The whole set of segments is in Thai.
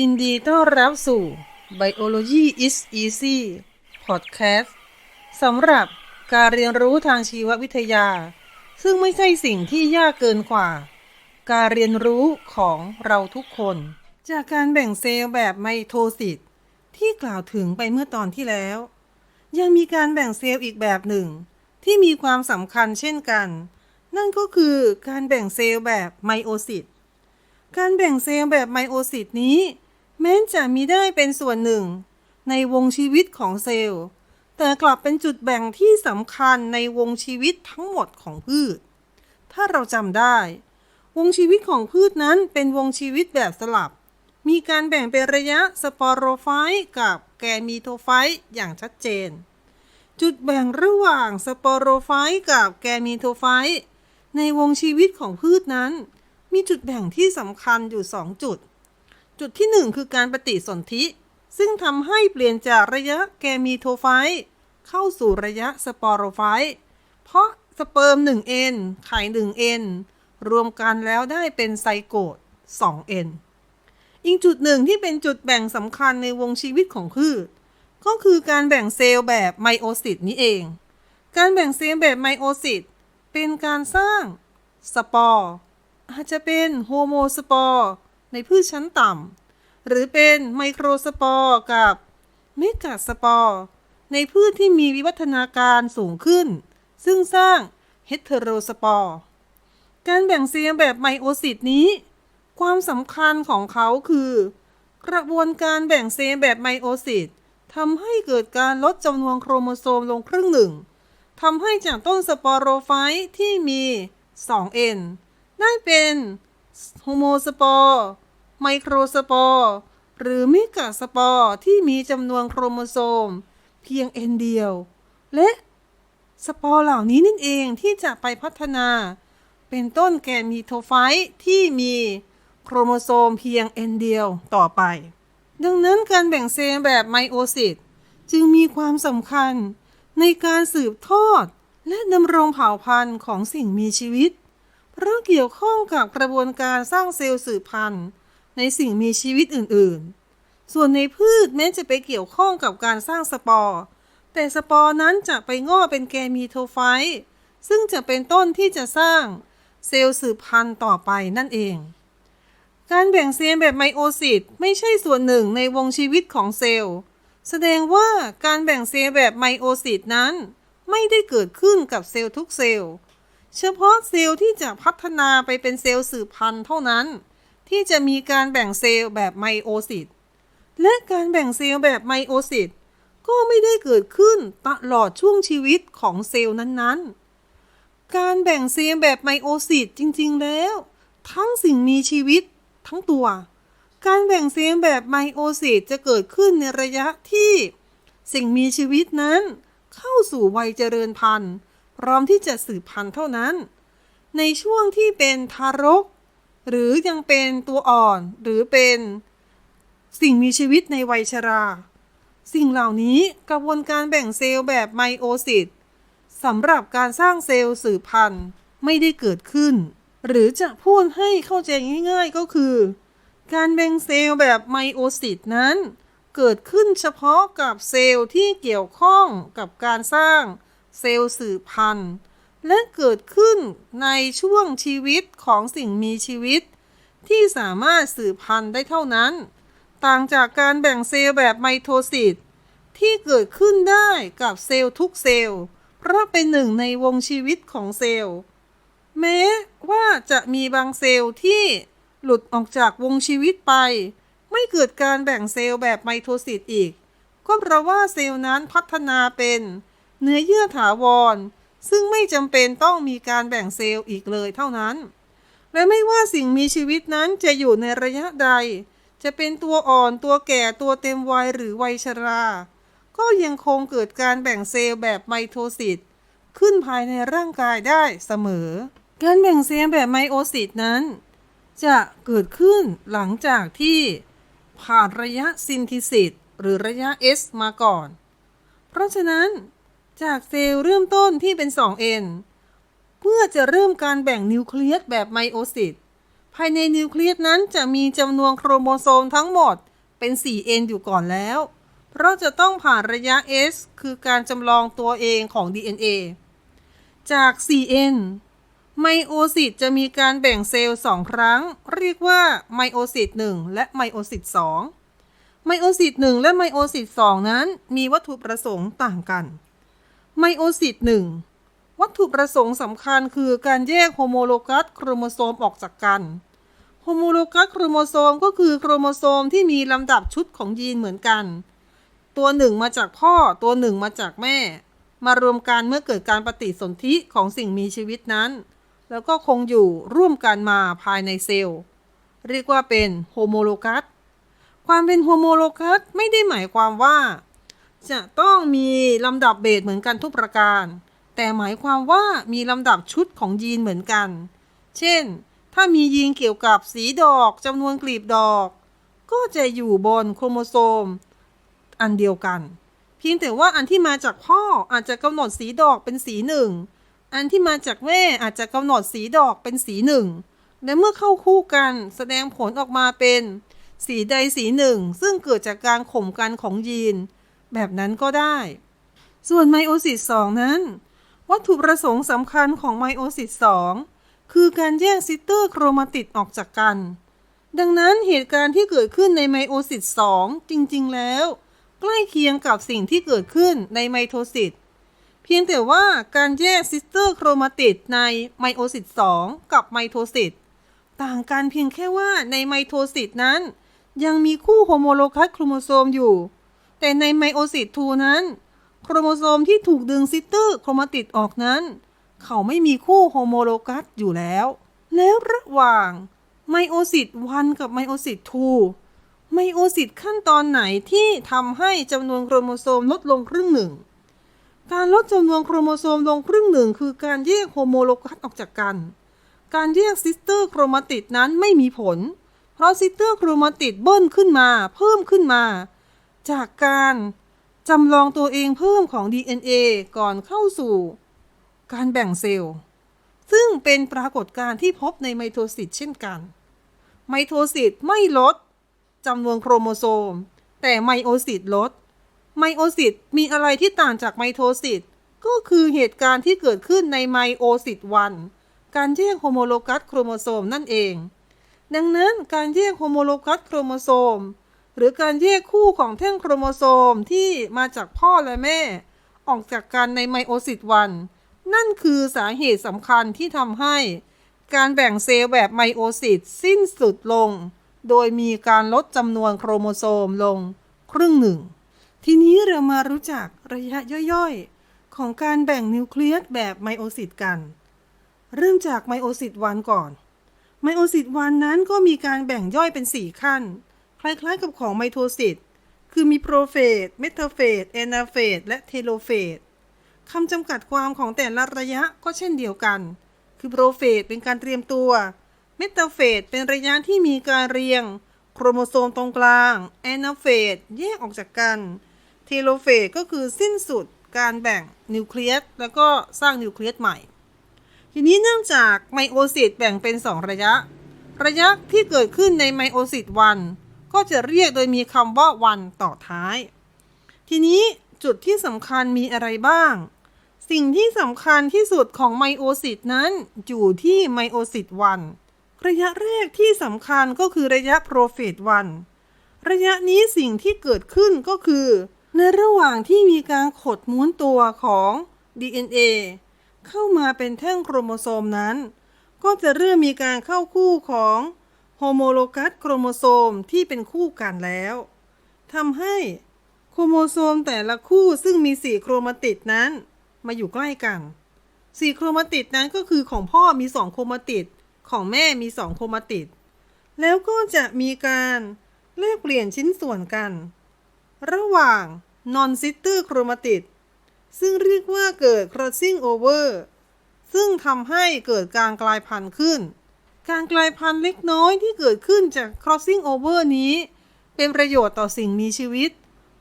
ยินดีต้อนรับสู่ Biology is Easy Podcast สำหรับการเรียนรู้ทางชีววิทยา ซึ่งไม่ใช่สิ่งที่ยากเกินกว่า การเรียนรู้ของเราทุกคน จากการแบ่งเซลล์แบบไมโทซิสที่กล่าวถึงไปเมื่อตอนที่แล้ว ยังมีการแบ่งเซลล์อีกแบบหนึ่ง ที่มีความสำคัญเช่นกัน นั่นก็คือการแบ่งเซลล์แบบไมโอซิสการแบ่งเซลล์แบบไมโอซิสนี้ แม้จะมีได้เป็นส่วนหนึ่ง ในวงชีวิตของเซลล์ แต่กลับเป็นจุดแบ่งที่สำคัญในวงชีวิตทั้งหมดของพืช ถ้าเราจำได้ วงชีวิตของพืชนั้นเป็นวงชีวิตแบบสลับ มีการแบ่งเป็นระยะสปอโรไฟต์กับแกมีโทไฟต์อย่างชัดเจน จุดแบ่งระหว่างสปอโรไฟต์กับแกมีโทไฟต์ในวงชีวิตของพืชนั้น มีจุดแบ่งที่สำคัญอยู่ 2 จุด จุดที่ 1 คือการปฏิสนธิ ซึ่งทำให้เปลี่ยนจากระยะแกมีโทไฟต์เข้าสู่ระยะสปอโรไฟต์เพราะสเปิร์ม 1N ไข่ 1N รวมกันแล้วได้เป็นไซโกต 2N อีกจุดหนึ่งที่เป็นจุดแบ่งสำคัญในวงชีวิตของพืช ก็คือการแบ่งเซลล์แบบไมโอซิสนี้เอง การแบ่งเซลล์แบบไมโอซิสเป็นการสร้างสปอร์อาจจะเป็นโฮโมสปอร์ ในพืชชั้นต่ำหรือเป็นไมโครสปอร์กับเมกาสปอร์ในพืชที่มีวิวัฒนาการสูงขึ้น ซึ่งสร้างเฮตเทโรสปอร์ การแบ่งเซลล์แบบไมโอซิสนี้ ความสำคัญของเขาคือ กระบวนการแบ่งเซลล์แบบไมโอซิสทำให้เกิดการลดจำนวนโครโมโซมลงครึ่งหนึ่งทำให้จากต้นสปอโรไฟต์ที่มี 2N ได้เป็นโฮโมสปอร์ ไมโครสปอร์ หรือเมกาสปอร์ที่มีจำนวนโครโมโซม เพียง N เดียว และสปอร์เหล่านี้นั่นเองที่จะไปพัฒนา เป็นต้นแกมีโทไฟต์ที่มีโครโมโซมเพียง N เดียวต่อไป ดังนั้นการแบ่งเซลล์แบบไมโอซิสจึงมีความสำคัญในการสืบทอดและดำรงเผ่าพันธุ์ของสิ่งมีชีวิต เพราะเกี่ยวข้องกับกระบวนการสร้างเซลล์สืบพันธุ์ ในสิ่งมีชีวิตอื่นๆ ส่วนในพืชแม้จะไปเกี่ยวข้องกับการสร้างสปอร์ แต่สปอร์นั้นจะไปงอกเป็นแกมีโทไฟต์ซึ่งจะเป็นต้นที่จะสร้างเซลล์สืบพันธุ์ต่อไปนั่นเอง การแบ่งเซลล์แบบไมโอซิสไม่ใช่ส่วนหนึ่งในวงชีวิตของเซลล์ แสดงว่าการแบ่งเซลล์แบบไมโอซิสนั้น ไม่ได้เกิดขึ้นกับเซลล์ทุกเซลล์ เฉพาะเซลล์ที่จะพัฒนาไปเป็นเซลล์สืบพันธุ์เท่านั้น ที่จะมีการแบ่งเซลล์แบบไมโอซิสและการแบ่งเซลล์แบบไมโอซิสก็ไม่ได้เกิดขึ้นตลอดช่วงชีวิตของเซลล์นั้นๆ การแบ่งเซลล์แบบไมโอซิสจริงๆแล้ว ทั้งสิ่งมีชีวิตทั้งตัว การแบ่งเซลล์แบบไมโอซิสจะเกิดขึ้นในระยะที่ สิ่งมีชีวิตนั้น เข้าสู่วัยเจริญพันธุ์ พร้อมที่จะสืบพันธุ์เท่านั้น ในช่วงที่เป็นทารก หรือยังเป็นตัวอ่อนหรือเป็นสิ่งมีชีวิตในวัยชรา สิ่งเหล่านี้กระบวนการแบ่งเซลล์แบบไมโอซิสสำหรับการสร้างเซลล์สืบพันธุ์ไม่ได้เกิดขึ้น หรือจะพูดให้เข้าใจง่ายๆก็คือ การแบ่งเซลล์แบบไมโอซิสนั้นเกิดขึ้นเฉพาะกับเซลล์ที่เกี่ยวข้องกับการสร้างเซลล์สืบพันธุ์ และเกิดขึ้นในช่วงชีวิตของสิ่งมีชีวิต ที่สามารถสืบพันธุ์ได้เท่านั้น ต่างจากการแบ่งเซลล์แบบไมโทซิสที่เกิดขึ้นได้กับเซลล์ทุกเซลล์ เพราะเป็นหนึ่งในวงชีวิตของเซลล์ แม้ว่าจะมีบางเซลล์ที่หลุดออกจากวงชีวิตไป ไม่เกิดการแบ่งเซลล์แบบไมโทซิสอีก ก็เพราะว่าเซลล์นั้นพัฒนาเป็น เนื้อเยื่อถาวร ซึ่งไม่จำเป็นต้องมีการแบ่งเซลล์อีกเลยเท่านั้น และไม่ว่าสิ่งมีชีวิตนั้นจะอยู่ในระยะใด จะเป็นตัวอ่อนตัวแก่ตัวเต็มวัยหรือวัยชรา ก็ยังคงเกิดการแบ่งเซลล์แบบไมโทซิสขึ้นภายในร่างกายได้เสมอ การแบ่งเซลล์แบบไมโอซิสนั้น จะเกิดขึ้นหลังจากที่ผ่านระยะซินทิซิสหรือระยะ S มาก่อน เพราะฉะนั้น จากเซลล์เริ่มต้นที่เป็น 2N เพื่อจะเริ่มการแบ่งนิวเคลียสแบบไมโอซิสภายในนิวเคลียสนั้นจะมีจำนวนโครโมโซมทั้งหมดเป็น 4N อยู่ก่อนแล้ว เพราะจะต้องผ่านระยะ S คือการจำลองตัวเองของ DNA จาก 4N ไมโอซิสจะมีการแบ่งเซลล์สองครั้ง เรียกว่าไมโอซิส1และไมโอซิส2ไมโอซิส1และไมโอซิส2นั้นมีวัตถุประสงค์ต่างกัน ไมโอซิส1วัตถุประสงค์สำคัญคือการแยกโฮโมโลกัสโครโมโซมออกจากกัน โฮโมโลกัสโครโมโซมก็คือโครโมโซมที่มีลำดับชุดของยีนเหมือนกัน ตัวหนึ่งมาจากพ่อตัวหนึ่งมาจากแม่ มารวมกันเมื่อเกิดการปฏิสนธิของสิ่งมีชีวิตนั้น แล้วก็คงอยู่ร่วมกันมาภายในเซลล์ เรียกว่าเป็นโฮโมโลกัส ความเป็นโฮโมโลกัสไม่ได้หมายความว่า จะต้องมีลำดับเบสเหมือนกันทุกประการ แต่หมายความว่ามีลำดับชุดของยีนเหมือนกัน เช่น ถ้ามียีนเกี่ยวกับสีดอกจำนวนกลีบดอก ก็จะอยู่บนโครโมโซม อันเดียวกัน เพียงแต่ว่าอันที่มาจากพ่ออาจจะกำหนดสีดอกเป็นสีหนึ่ง อันที่มาจากแม่อาจจะกำหนดสีดอกเป็นสีหนึ่ง และเมื่อเข้าคู่กันแสดงผลออกมาเป็น สีใดสีหนึ่ง ซึ่งเกิดจากการข่มกันของยีน แบบนั้นก็ได้ ส่วนไมโอซิส2นั้น วัตถุประสงค์สำคัญของไมโอซิส2คือการแยกซิสเตอร์โครมาติดออกจากกัน ดังนั้นเหตุการณ์ที่เกิดขึ้นในไมโอซิส2จริง ๆ แล้ว ใกล้เคียงกับสิ่งที่เกิดขึ้นในไมโทซิสเพียงแต่ว่าการแยกซิสเตอร์โครมาติดในไมโอซิส2กับไมโทซิสต่างกันเพียงแค่ว่าในไมโทซิสนั้น ยังมีคู่โฮโมโลกัสโครโมโซมอยู่ แต่ในไมโอซิส2นั้น โครโมโซมที่ถูกดึงซิสเตอร์โครมาติดออกนั้น เขาไม่มีคู่โฮโมโลกัสอยู่แล้ว แล้วระหว่างไมโอซิส1กับไมโอซิส2ไมโอซิสขั้นตอนไหนที่ทำให้จำนวนโครโมโซมลดลงครึ่งหนึ่ง การลดจำนวนโครโมโซมลงครึ่งหนึ่ง คือการแยกโฮโมโลกัสออกจากกัน การแยกซิสเตอร์โครมาติดนั้นไม่มีผล เพราะซิสเตอร์โครมาติดเบิ้ลขึ้นมา เพิ่มขึ้นมา จากการจำลองตัวเองเพิ่มของ DNA ก่อนเข้าสู่การแบ่งเซลล์ ซึ่งเป็นปรากฏการณ์ที่พบในไมโทซิสเช่นกัน ไมโทซิสไม่ลดจำนวนโครโมโซม แต่ไมโอซิสลด ไมโอซิสมีอะไรที่ต่างจากไมโทซิสก็คือเหตุการณ์ที่เกิดขึ้นในไมโอซิส1การแยกโฮโมโลกัสโครโมโซมนั่นเอง ดังนั้นการแยกโฮโมโลกัสโครโมโซม หรือการแยกคู่ของแท่งโครโมโซมที่มาจากพ่อและแม่ ออกจากกันในไมโอซิส1นั่นคือสาเหตุสำคัญที่ทำให้ การแบ่งเซลล์แบบไมโอซิสสิ้นสุดลง โดยมีการลดจำนวนโครโมโซมลงครึ่งหนึ่ง ทีนี้เรามารู้จักระยะย่อยๆ ของการแบ่งนิวเคลียสแบบไมโอซิสกัน เริ่มจากไมโอซิสวันก่อน ไมโอซิสวันนั้นก็มีการแบ่งย่อยเป็น 4 ขั้น ล้ายๆกับของไมโทซิสคือมีโปรเฟสเมทาเฟสแอนาเฟสและเทโลเฟสคำจำกัดความของแต่ละระยะก็เช่นเดียวกัน คือโปรเฟสเป็นการเตรียมตัว เมตาเฟสเป็นระยะที่มีการเรียง โครโมโซมตรงกลาง แอนาเฟสแยกออกจากกัน เทโลเฟสก็คือสิ้นสุดการแบ่งนิวเคลียสแล้วก็สร้างนิวเคลียสใหม่ ทีนี้เนื่องจากไมโอซิสแบ่งเป็น 2 ระยะ ระยะที่เกิดขึ้นในไมโอซิสวัน ก็จะเรียกโดยมีคำว่าวันต่อท้าย ทีนี้จุดที่สำคัญมีอะไรบ้าง สิ่งที่สำคัญที่สุดของไมโอซิสนั้นอยู่ที่ไมโอซิสวันระยะแรกที่สำคัญก็คือระยะโปรเฟสวันระยะนี้สิ่งที่เกิดขึ้นก็คือ ในระหว่างที่มีการขดม้วนตัวของ DNA เข้ามาเป็นแท่งโครโมโซมนั้น ก็จะเริ่มมีการเข้าคู่ของ โฮโมโลกัสโครโมโซมที่เป็นคู่กันแล้วทำให้โครโมโซมแต่ละคู่ซึ่งมีสีโครมาติดนั้น มาอยู่ใกล้กันสีโครมาติดนั้นก็คือของพ่อมีสองโครมาติดของแม่มีสองโครมาติดแล้วก็จะมีการแลกเปลี่ยนชิ้นส่วนกัน ระหว่าง non sister chromatid ซึ่งเรียกว่าเกิด crossing over ซึ่งทำให้เกิดการกลายพันธุ์ขึ้น การกลายพันธุ์เล็กน้อยที่เกิดขึ้นจาก crossing over นี้ เป็นประโยชน์ต่อสิ่งมีชีวิต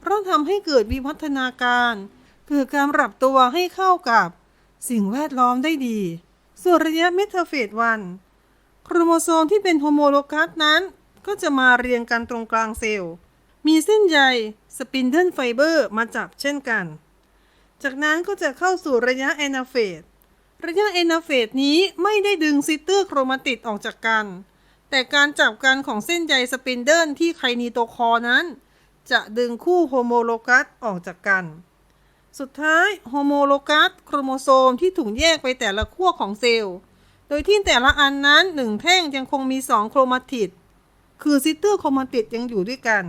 เพราะทำให้เกิดวิวัฒนาการ เกิดการปรับตัวให้เข้ากับ สิ่งแวดล้อมได้ดี ส่วนระยะเมทาเฟสวันโครโมโซมที่เป็นโฮโมโลกัสนั้น ก็จะมาเรียงกันตรงกลางเซลล์ มีเส้นใยสปินเดิลไฟเบอร์มาจับเช่นกัน จากนั้นก็จะเข้าสู่ระยะแอนาเฟส ระยะแอนาเฟสนี้ไม่ได้ดึงซิสเตอร์โครมาติดออกจากกัน แต่การจับกันของเส้นใยสปินเดิลที่ไคนีโตคอนั้น จะดึงคู่โฮโมโลกัสออกจากกัน สุดท้ายโฮโมโลกัสโครโมโซมที่ถูกแยกไปแต่ละขั้วของเซลล์ โดยที่แต่ละอันนั้นหนึ่งแท่งยังคงมี 2 โครมาติด คือซิสเตอร์โครมาติดยังอยู่ด้วยกัน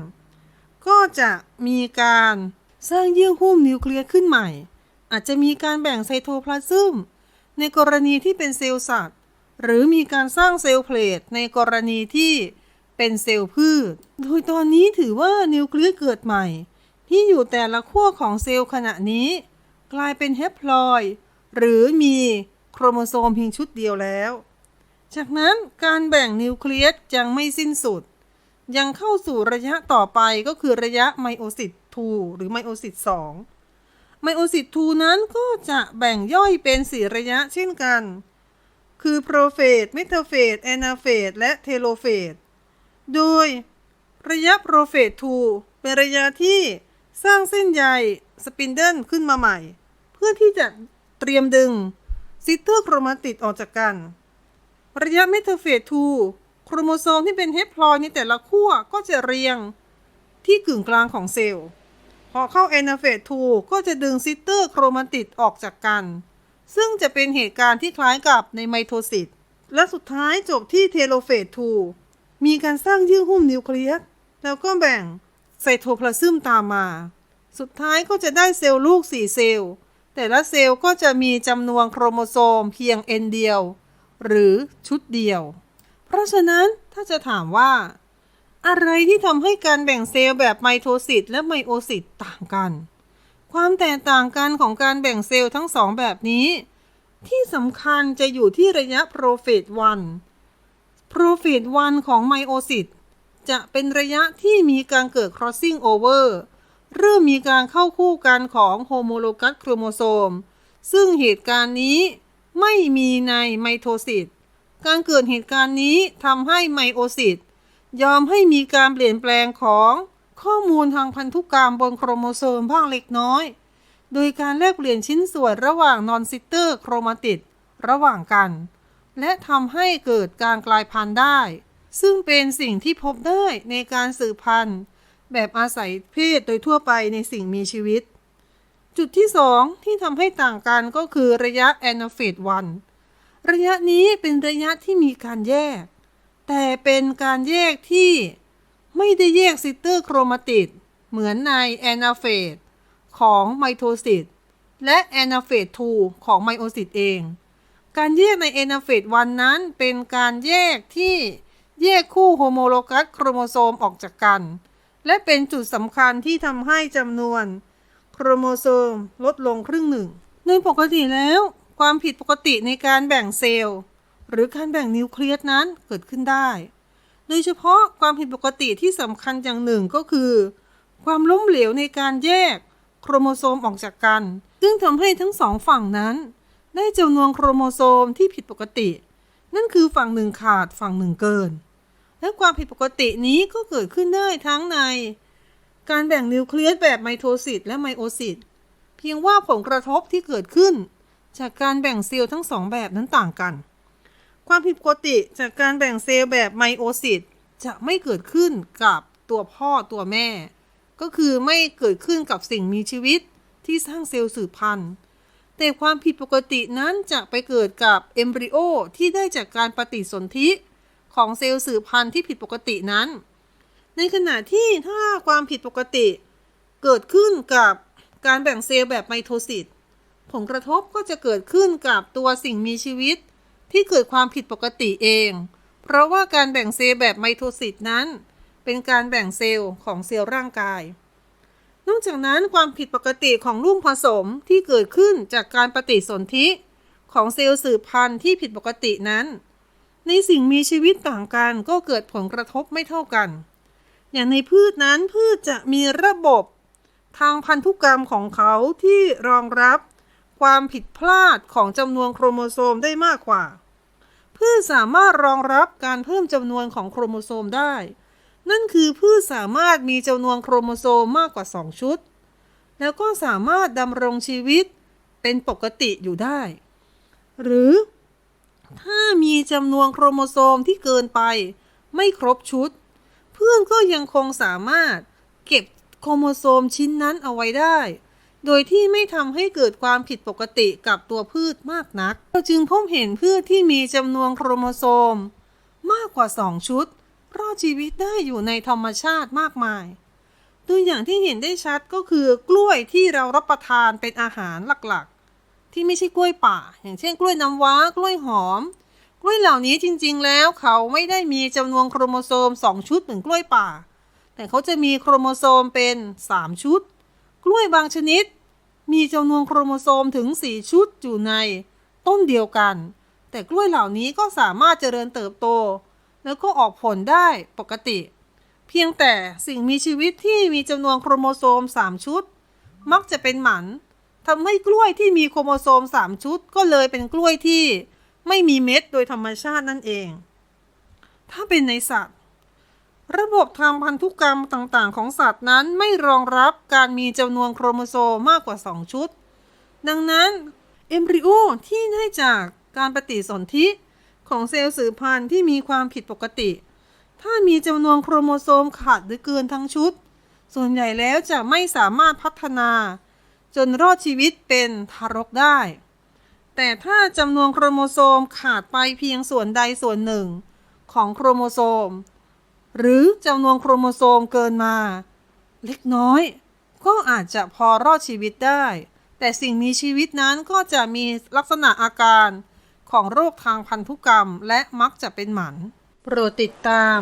ก็จะมีการสร้างเยื่อหุ้มนิวเคลียสขึ้นใหม่ อาจจะมีการแบ่งไซโทพลาซึม ในกรณีที่เป็นเซลล์สัตว์ หรือมีการสร้างเซลล์เพลทในกรณีที่เป็นเซลล์พืช โดยตอนนี้ถือว่านิวเคลียสเกิดใหม่ ที่อยู่แต่ละขั้วของเซลล์ขณะนี้ กลายเป็นเฮปลอย หรือมีโครโมโซมเพียงชุดเดียวแล้ว จากนั้นการแบ่งนิวเคลียสยังไม่สิ้นสุด ยังเข้าสู่ระยะต่อไปก็คือระยะไมโอซิต2หรือไมโอซิต2 ไมโอซิต2นั้นก็จะแบ่งย่อยเป็นสี่ระยะเช่นกัน คือโปรเฟสเมทาเฟสแอนาเฟสและเทโลเฟส โดยระยะโปรเฟส2เป็นระยะที่สร้างเส้นใยสปินเดิลขึ้นมาใหม่ เพื่อที่จะเตรียมดึงซิสเตอร์โครมาติดออกจากกัน ระยะเมทาเฟส2โครโมโซมที่เป็นเฮปพลอยในแต่ละขั้วก็จะเรียงที่กึ่งกลางของเซลล์ พอเข้าแอนาเฟส2ก็จะดึงซิสเตอร์โครมาติดออกจากกัน ซึ่งจะเป็นเหตุการณ์ที่คล้ายกับในไมโทซิสและสุดท้ายจบที่เทโลเฟส 2 มีการสร้างเยื่อหุ้มนิวเคลียสแล้วก็แบ่งไซโทพลาซึมตามมา สุดท้ายก็จะได้เซลล์ลูก 4 เซลล์ แต่ละเซลล์ก็จะมีจำนวนโครโมโซมเพียง N เดียว หรือชุดเดียว เพราะฉะนั้นถ้าจะถามว่า อะไรที่ทำให้การแบ่งเซลล์แบบไมโทซิสและไมโอซิสต่างกัน ความแตกต่างกันของการแบ่งเซลล์ทั้งสองแบบนี้ ที่สำคัญจะอยู่ที่ระยะโปรเฟส1โปรเฟส1ของไมโอซิสจะเป็นระยะที่มีการเกิด crossing over เริ่มมีการเข้าคู่กันของโฮโมโลกัสโครโมโซม ซึ่งเหตุการณ์นี้ไม่มีในไมโทซิสการเกิดเหตุการณ์นี้ทำให้ไมโอซิส ยอมให้มีการเปลี่ยนแปลงของข้อมูลทางพันธุกรรมบนโครโมโซมบ้างเล็กน้อย โดยการแลกเปลี่ยนชิ้นส่วนระหว่างนอนซิสเตอร์โครมาติดระหว่างกัน และทำให้เกิดการกลายพันธุ์ได้ ซึ่งเป็นสิ่งที่พบได้ในการสืบพันธุ์ แบบอาศัยเพศโดยทั่วไปในสิ่งมีชีวิต จุดที่ 2 ที่ทำให้ต่างกันก็คือระยะแอนาเฟส1ระยะนี้เป็นระยะที่มีการแยก แต่เป็นการแยกที่ไม่ได้แยกซิสเตอร์โครมาติด เหมือนในแอนาเฟสของไมโทซิสและแอนาเฟส2ของไมโอซิสเอง การแยกในแอนาเฟส1นั้นเป็นการแยกที่แยกคู่โฮโมโลกัสโครโมโซมออกจากกัน และเป็นจุดสำคัญที่ทำให้จำนวนโครโมโซมลดลงครึ่งหนึ่งในปกติแล้ว ความผิดปกติในการแบ่งเซลล์ หรือการแบ่งนิวเคลียสนั้นเกิดขึ้นได้ โดยเฉพาะความผิดปกติที่สำคัญอย่างหนึ่งก็คือ ความล้มเหลวในการแยกโครโมโซมออกจากกัน ซึ่งทำให้ทั้งสองฝั่งนั้น ได้จำนวนโครโมโซมที่ผิดปกติ นั่นคือฝั่งหนึ่งขาดฝั่งหนึ่งเกิน และความผิดปกตินี้ก็เกิดขึ้นได้ทั้งใน การแบ่งนิวเคลียสแบบไมโทซิสและไมโอซิสเพียงว่าผลกระทบที่เกิดขึ้น จากการแบ่งเซลล์ทั้งสองแบบนั้นต่างกัน ความผิดปกติจากการแบ่งเซลล์แบบไมโอซิสจะไม่เกิดขึ้นกับตัวพ่อตัวแม่ ก็คือไม่เกิดขึ้นกับสิ่งมีชีวิตที่สร้างเซลล์สืบพันธุ์ แต่ความผิดปกตินั้นจะไปเกิดกับเอมบริโอที่ได้จากการปฏิสนธิของเซลล์สืบพันธุ์ที่ผิดปกตินั้น ในขณะที่ถ้าความผิดปกติ เกิดขึ้นกับการแบ่งเซลล์แบบไมโทซิสผลกระทบก็จะเกิดขึ้นกับตัวสิ่งมีชีวิต ที่เกิดความผิดปกติเอง เพราะว่าการแบ่งเซลล์แบบไมโทซิสนั้น เป็นการแบ่งเซลล์ของเซลล์ร่างกาย นอกจากนั้นความผิดปกติของลูกผสมที่เกิดขึ้นจากการปฏิสนธิของเซลล์สืบพันธุ์ที่ผิดปกตินั้น ในสิ่งมีชีวิตต่างกันก็เกิดผลกระทบไม่เท่ากัน อย่างในพืชนั้นพืชจะมีระบบทางพันธุกรรมของเขาที่รองรับความผิดพลาดของจำนวนโครโมโซมได้มากกว่า พืชสามารถรองรับการเพิ่มจำนวนของโครโมโซมได้ นั่นคือพืชสามารถมีจำนวนโครโมโซมมากกว่า 2 ชุด แล้วก็สามารถดำรงชีวิตเป็นปกติอยู่ได้ หรือ ถ้ามีจำนวนโครโมโซมที่เกินไป ไม่ครบชุด เพื่อนก็ยังคงสามารถเก็บโครโมโซมชิ้นนั้นเอาไว้ได้ โดยที่ไม่ทำให้เกิดความผิดปกติกับตัวพืชมากนัก เราจึงพบเห็นพืชที่มีจำนวนโครโมโซม มากกว่า 2 ชุด รอดชีวิตได้อยู่ในธรรมชาติมากมาย ตัวอย่างที่เห็นได้ชัดก็คือกล้วยที่เรารับประทานเป็นอาหารหลักๆ ที่ไม่ใช่กล้วยป่า อย่างเช่น กล้วยน้ำว้ากล้วยหอม กล้วยเหล่านี้จริงๆ แล้วเขาไม่ได้มีจำนวนโครโมโซม 2 ชุดเหมือนกล้วยป่า แต่เขาจะมีโครโมโซมเป็น 3 ชุด กล้วยบางชนิด มีจำนวนโครโมโซมถึง 4 ชุดอยู่ใน ต้นเดียวกัน แต่กล้วยเหล่านี้ก็สามารถเจริญเติบโต แล้วก็ออกผลได้ปกติ เพียงแต่สิ่งมีชีวิตที่มีจำนวนโครโมโซม 3 ชุด มักจะเป็นหมันทำให้กล้วยที่มีโครโมโซม 3 ชุด ก็เลยเป็นกล้วยที่ไม่มีเม็ดโดยธรรมชาตินั่นเอง ถ้าเป็นในสัตว์ ระบบทางพันธุกรรมต่างๆ ของสัตว์นั้นไม่รองรับการมีจำนวนโครโมโซมมากกว่า 2 ชุด ดังนั้นเอมบริโอที่ได้จากการปฏิสนธิของเซลล์สืบพันธุ์ที่มีความผิดปกติ ถ้ามีจำนวนโครโมโซมขาดหรือเกินทั้งชุด ส่วนใหญ่แล้วจะไม่สามารถพัฒนา จนรอดชีวิตเป็นทารกได้ แต่ถ้าจำนวนโครโมโซมขาดไปเพียงส่วนใดส่วนหนึ่ง ของโครโมโซม หรือจำนวนโครโมโซมเกินมา เล็กน้อย ก็อาจจะพอรอดชีวิตได้ แต่สิ่งมีชีวิตนั้นก็จะมีลักษณะอาการของโรคทางพันธุกรรมและมักจะเป็นหมัน โปรดติดตาม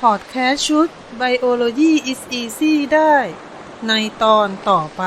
พอดแคสต์ชุด Biology is Easy ได้ ในตอนต่อไป